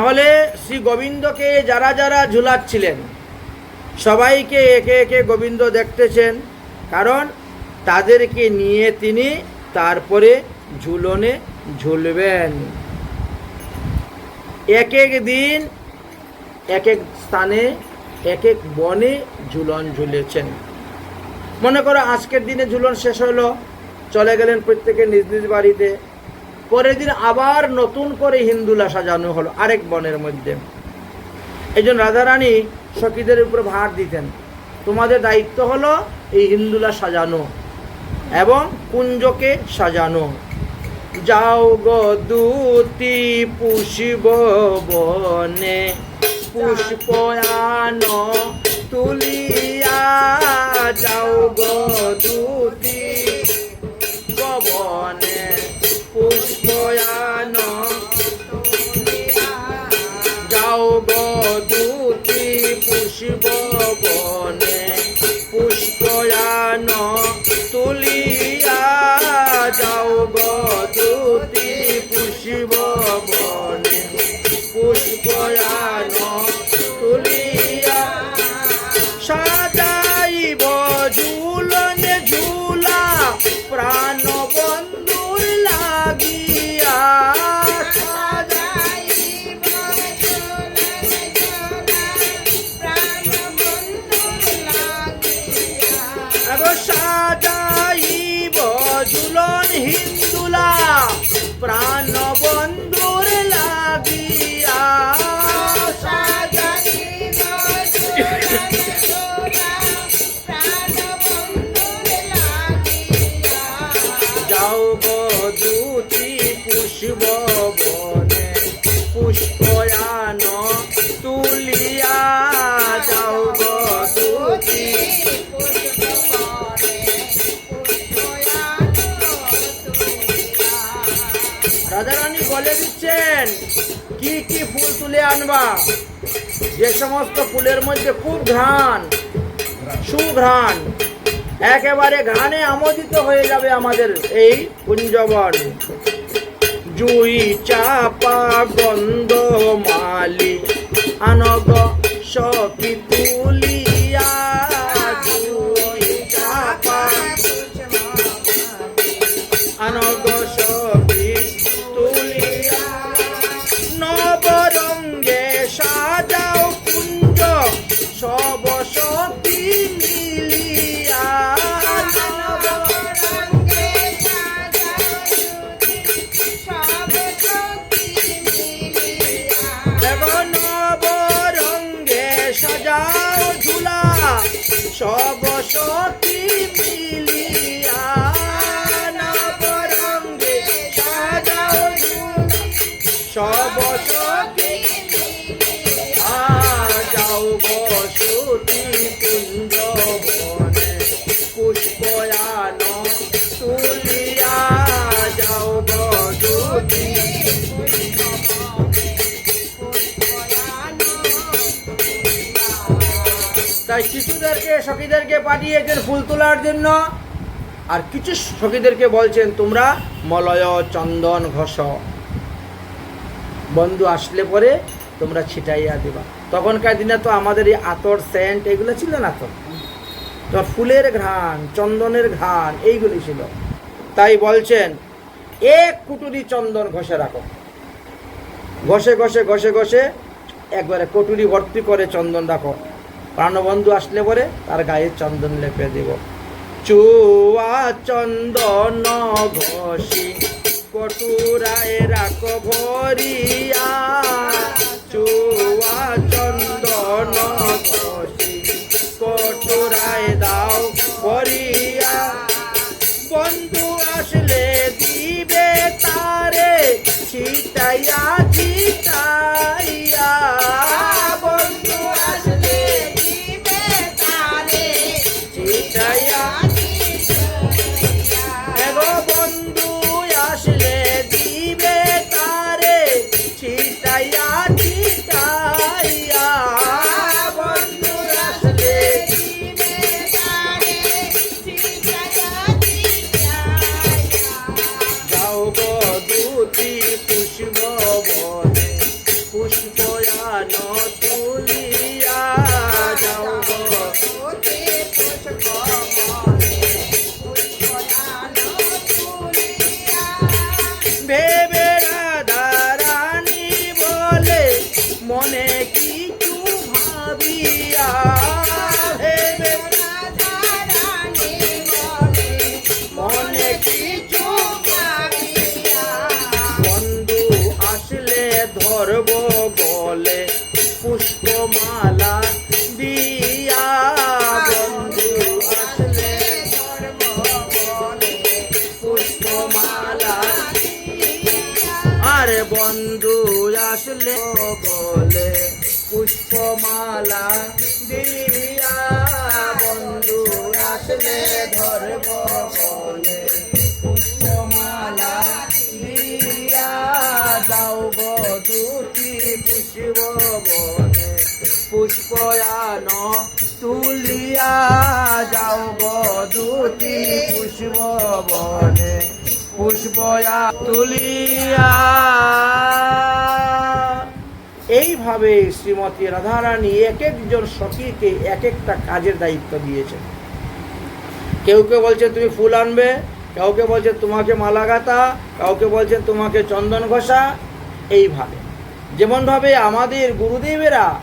তাহলে শ্রী গোবিন্দকে যারা যারা ঝুলাচ্ছিলেন, সবাইকে একে একে গোবিন্দ দেখতেছেন, কারণ তাদেরকে নিয়ে তিনি তারপরে ঝুলনে ঝুলবেন। এক এক দিন, এক এক স্থানে, এক এক বনে ঝুলন ঝুলেছেন। মনে করো আজকের দিনে ঝুলন শেষ হলো, চলে গেলেন প্রত্যেকের নিজ নিজ বাড়িতে। পরের দিন আবার নতুন করে হিন্দুলা সাজানো হলো, আরেক বনের মধ্যে। এই জন্য রাধারানী সখীদের উপর ভার দিতেন। তোমাদের দায়িত্ব হলো এই হিন্দুলা সাজানো এবং কুঞ্জকে সাজানো। যাও গো দুটি পুষিব বনে, পুষ্পয়ান তুলিয়া যাও গো দুটি পবনে পুষ্পয়ান। যাও দুটি পুষ্প বনে পুষ্পয়ান তুলিয়া যাও আনবা। যে সমস্ত ফুলের মধ্যে খুব ঘ্রাণ, সুঘ্রাণ, একেবারে ঘানে আমোদিত হয়ে যাবে আমাদের এই কুঞ্জবন জুই, চাপা, গন্ধ, মালি, আনগ সকি তুলিয়া সব সখী মিলিয়া নবরঙ্গে সাজাও সব সখী যাও বসতি তাই শিশুদেরকে, সখীদেরকে পাঠিয়েছেন ফুল তোলার জন্য। আর কিছু সখীদেরকে বলছেন, তোমরা মলয়, চন্দন, ঘষ। বন্ধু আসলে পরে তোমরা ছিটাইয়া দিবা। তখনকার দিনে তো আমাদের এই আতর, সেন্ট, এগুলো ছিল না তো? তো ফুলের ঘ্রাণ, চন্দনের ঘ্রাণ এইগুলি ছিল। তাই বলছেন, এক কুটুরি চন্দন ঘষে রাখো। ঘষে ঘষে ঘষে ঘষে, একবারে কটুরি ভর্তি করে চন্দন রাখো। প্রাণবন্ধু আসলে পরে তার গায়ে চন্দন লেপে দিব। চুয়া চন্দন ঘষি, কটুরায় রাখ ভরিয়া। চুয়া চন্দন ঘষি, কটুরায় দাও ভরিয়া। বন্ধু আসলে দিবে তারে, ছিটাইয়া আসলে ধরব বলে। পুষ্পমালা দিয়া যাও গো দুটি পুষ্পয়ান তুলিয়া যাও গো দুটি পুষ্প বনে। পুষ্পয়া তুলিয়া। এইভাবে শ্রীমতী রাধারানী এক একজন সখীকে এক একটা কাজের দায়িত্ব দিয়েছেন। কেউ কেউ বলছেন তুমি ফুল আনবে। কাউকে বলছে, তোমাকে মালা গাঁথা। কাউকে বলছেন তোমাকে চন্দন ঘষা। এইভাবে। যেমনভাবে আমাদের গুরুদেবেরা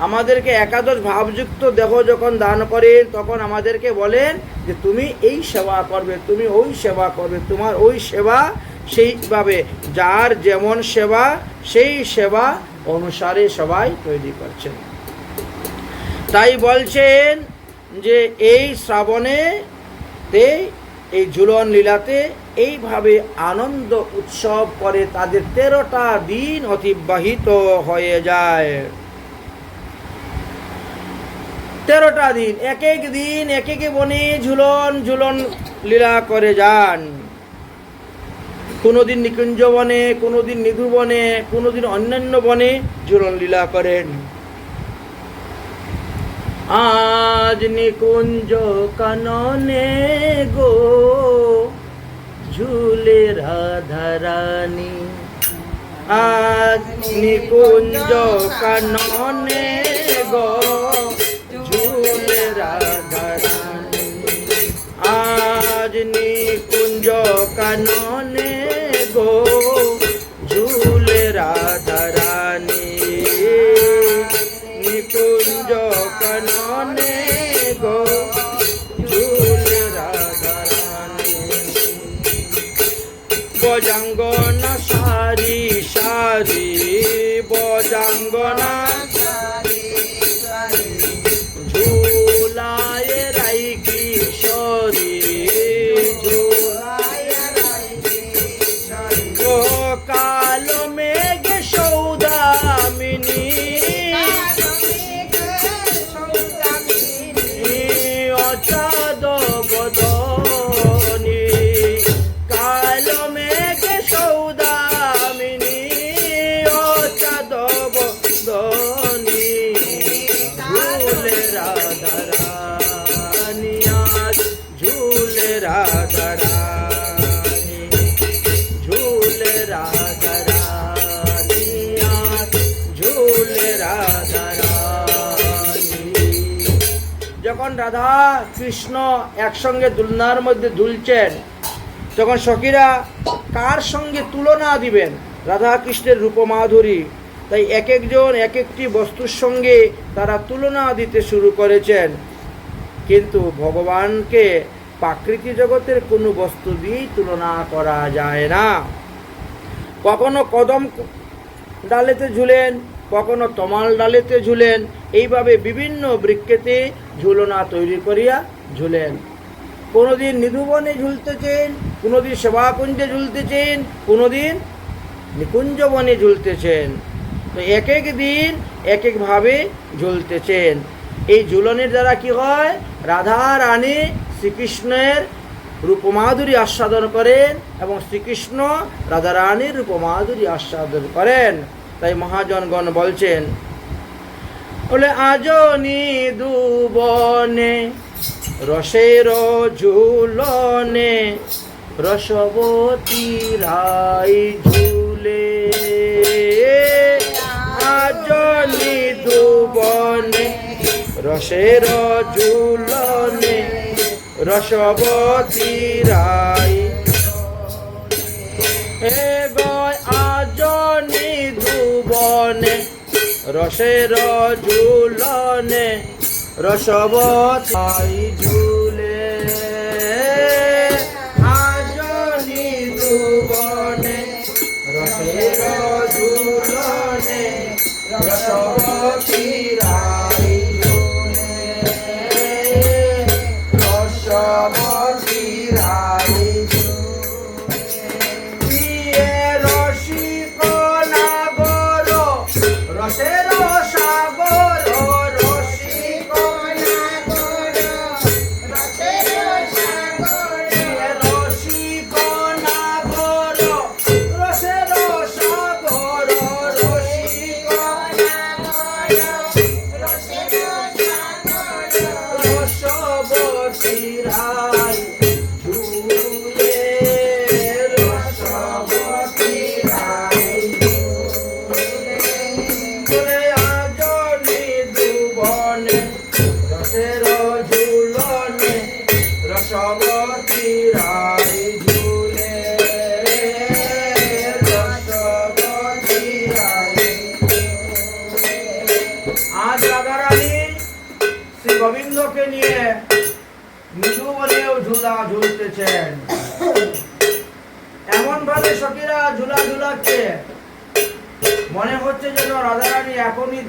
আমাদেরকে একাদশ ভাবযুক্ত দেহ যখন দান করেন, তখন আমাদেরকে বলেন যে, তুমি এই সেবা করবে, তুমি ওই সেবা করবে, তোমার ওই সেবা সেইভাবে, যার যেমন সেবা, সেই সেবা অনুসারে সবাই তৈরি করছেন। তাই বলছেন যে, এই শ্রাবণে তে এই ঝুলন লীলাতে এইভাবে আনন্দ উৎসব করে তাদের তেরোটা দিন অতিবাহিত হয়ে যায়। তেরোটা দিন, এক এক দিন, এক এক বনে ঝুলন ঝুলন লীলা করে যান। কোনোদিন নিকুঞ্জ বনে, কোনোদিন নিধু বনে, কোনোদিন অন্যান্য বনে ঝুলন লীলা করেন। আজ নিকুঞ্জ কাননে গো, ঝুলে রাধারানী আজ নিকুঞ্জ কাননে গো, ঝুলে রাধারানী আজ নিকুঞ্জ কাননে রাধা কৃষ্ণ একসঙ্গে দুলনার মধ্যে দুলছেন। তখন সখীরা কার সঙ্গে তুলনা দিবেন? রাধা কৃষ্ণের রূপমাধুরী। তাই এক একজন এক একটি বস্তুর সঙ্গে তারা তুলনা দিতে শুরু করেছেন। কিন্তু ভগবানকে প্রাকৃতিক জগতের কোনো বস্তু দিয়েই তুলনা করা যায় না। কখনো কদম ডালেতে ঝুলেন কখনো তমাল ডালেতে ঝুলেন, এইভাবে বিভিন্ন বৃক্ষেতে ঝুলনা তৈরি করিয়া ঝুলেন। কোনোদিন নিধুবনে ঝুলতেছেন কোনোদিন সেবাকুঞ্জে ঝুলতেছেন কোনোদিন নিকুঞ্জ বনে ঝুলতেছেন তো এক এক দিন এক একভাবে ঝুলতেছেন এই ঝুলনের দ্বারা কি হয়? রাধা রানী শ্রীকৃষ্ণের রূপমাধুরী আস্বাদন করেন এবং শ্রীকৃষ্ণ রাধা রানীর রূপমাধুরী আস্বাদন করেন। তাই মহাজনগণ বলছেন, বলে আজনি দুবনে রসের ঝুলনে, রসবতী রাই ঝুলে আজনি দুবনে রসের ঝুলনে, রসবতী রাই Hey! ঝুলনে রসের ঝুলনে রসবতাই ঝুলে। আজনি দুবনে রসের ঝুলনে রসবতিরাই ঝুলে। রসবতিরাই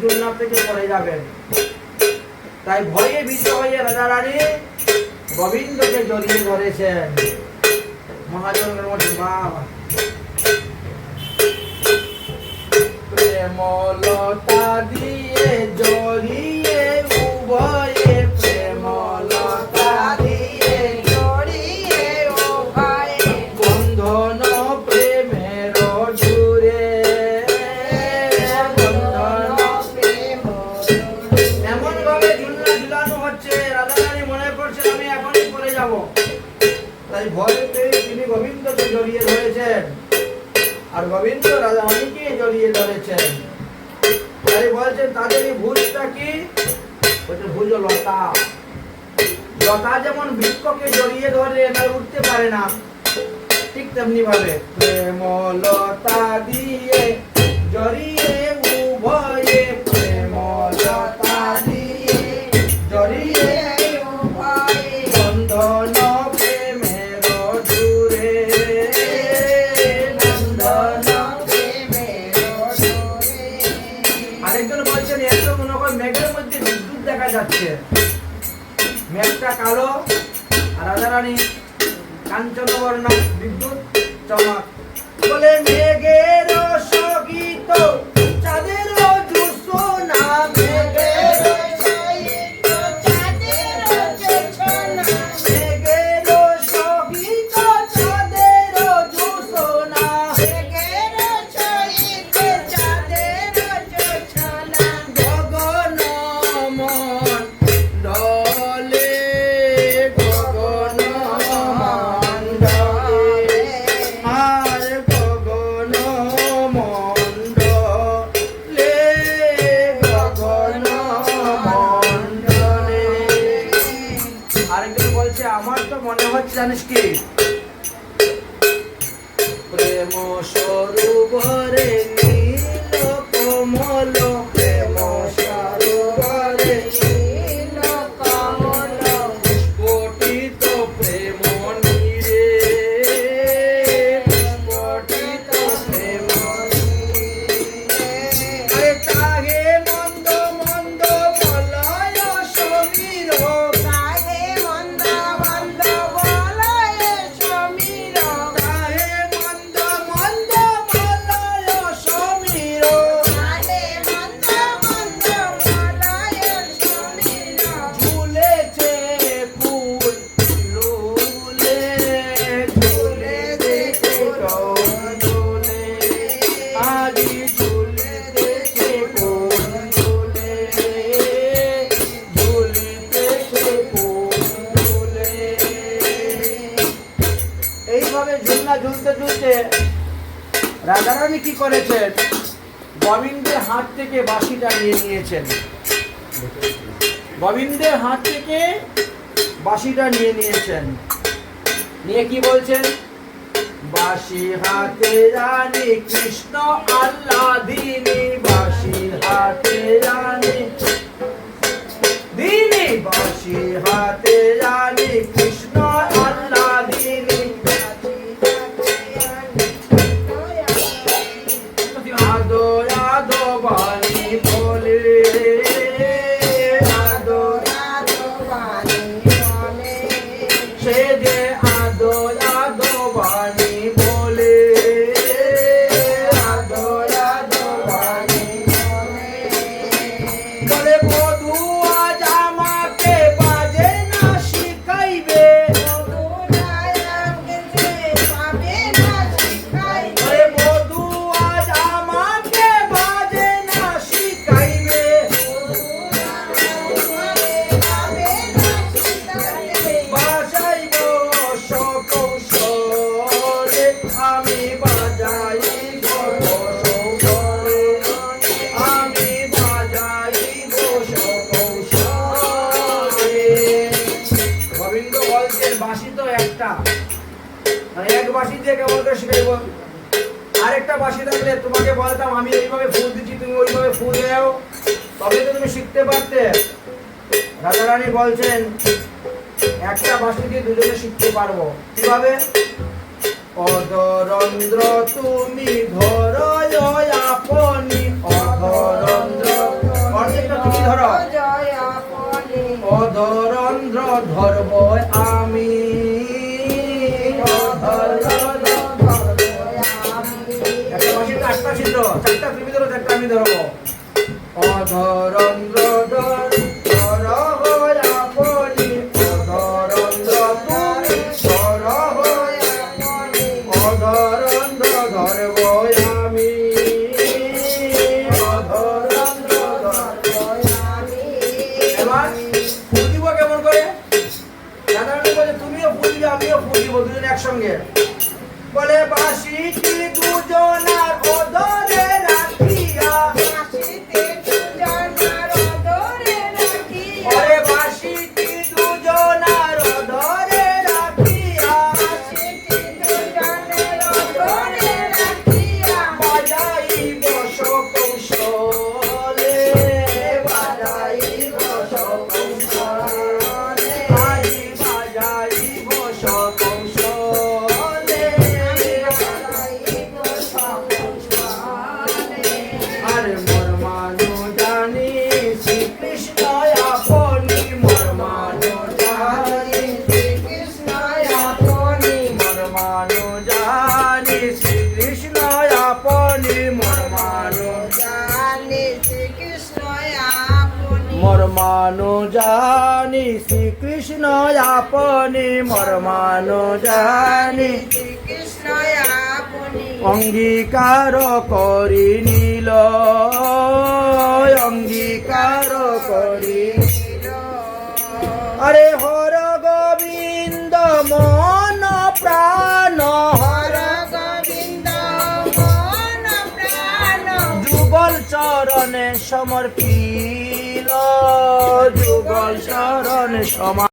দুর্নাম থেকে পড়ে যাবেন। তাই ভয়ে ভীত হয়ে গোবিন্দকে জড়িয়ে ধরেছেন। মহাজন প্রেমলতা দিয়ে জড়িয়ে উভয় তিনি গোবিন্দকে জড়িয়ে ধরেছেন। আর গোবিন্দ রাজা জড়িয়ে ধরেছেন। তাই বলছেন তাদের এই ভুজটা কি? ভুজ লতা। লতা যেমন বৃক্ষকে জড়িয়ে ধরে এনার উঠতে পারে না। ঠিক তেমনি ভাবে প্রেম লতা দিয়ে জড়িয়ে সময় মেঘের মধ্যে বিদ্যুৎ দেখা যাচ্ছে। মেঘটা কালো, রাধারানী কাঞ্চনবর্ণ বিদ্যুৎ চমক। বলে মেঘের সগীত রাধারানী কি করেছেন? গোবিন্দের হাত থেকে বাসিটা নিয়ে নিয়েছেন। গোবিন্দের হাত থেকে বাসিটা নিয়ে নিয়েছেন। নিয়ে কি বলছেন? বাসি হাতে রানী কৃষ্ণ আল্লাহ দিনে বাসি হাতে রানী। দিনে বাসি হাতে তবে তো তুমি শিখতে পারতে। রাজারানী বলছেন, একটা বাঁশি দিয়ে দুজনে শিখতে পারব। কীভাবে? অধরন্দ্র তুমি ধর আপনি। অধরন্দ্র, অর্ধেকটা তুমি ধরো। অধরন্দ্র ধরব আমি। একটা বাঁশিতে আটটা ছিদ্র, চারটা তুমি ধরো, চারটা আমি ধরবো। অধরন্দ্র মোর মানু জানি শ্রীকৃষ্ণ আপনি মোর মানু জানি অঙ্গীকার করি নিল অঙ্গীকার করি আরে হর গোবিন্দ মন প্রাণ। হর গোবিন্দ যুগল চরণে সমর্পিল যুগল শরণ সমা